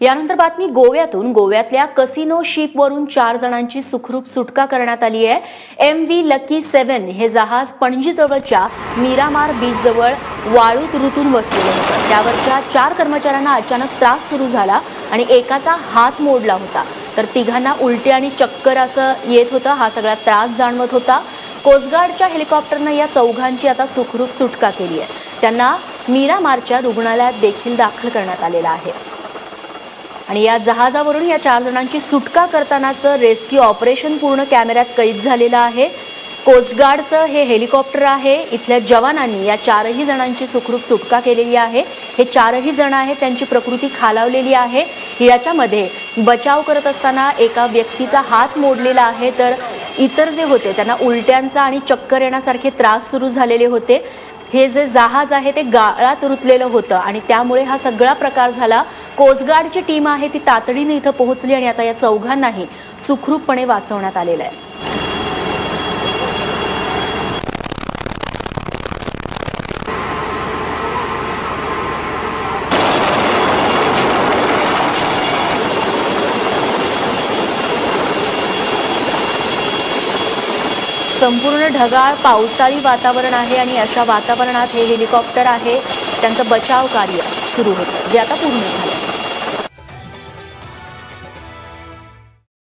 यानंतर बातमी गोव्यातून. गोव्यातल्या कसिनो शिपवरून चार जणांची सुखरूप सुटका करण्यात आली आहे. एम व्ही लकी सेव्हन हे जहाज पणजीजवळच्या मीरामार बीचजवळ वाळूत ऋतून वसलेलं होतं. त्यावरच्या चार कर्मचाऱ्यांना अचानक त्रास सुरू झाला आणि एकाचा हात मोडला होता. तर तिघांना उलटे आणि चक्कर असं येत होतं. हा सगळा त्रास जाणवत होता. कोस्टगार्डच्या हेलिकॉप्टरनं या चौघांची आता सुखरूप सुटका केली आहे. त्यांना मीरामारच्या रुग्णालयात देखील दाखल करण्यात आलेला आहे. आणि या जहाजावरून या चार जणांची सुटका करतानाचं रेस्क्यू ऑपरेशन पूर्ण कॅमेऱ्यात कैद झालेलं आहे. कोस्टगार्डचं हे हेलिकॉप्टर आहे. इथल्या जवानांनी या चारही जणांची सुखरूप सुटका केलेली आहे. हे चारही जण आहेत त्यांची प्रकृती खालावलेली आहे. याच्यामध्ये बचाव करत असताना एका व्यक्तीचा हात मोडलेला आहे तर इतर जे होते त्यांना उलट्यांचा आणि चक्कर येण्यासारखे त्रास सुरू झालेले होते. हे जे जहाज आहे ते गाळात रुतलेलं होतं आणि त्यामुळे हा सगळा प्रकार झाला. कोस्टगार्डची टीम आहे ती तातडीने इथं पोहोचली आणि आता या चौघांनाही सुखरूपपणे वाचवण्यात आलेलं आहे. संपूर्ण ढगाळ पावसाळी वातावरण आहे आणि अशा वातावरणात हे हेलिकॉप्टर आहे. त्यांचं बचाव कार्य सुरू होतं. जे आता पूर्ण झालं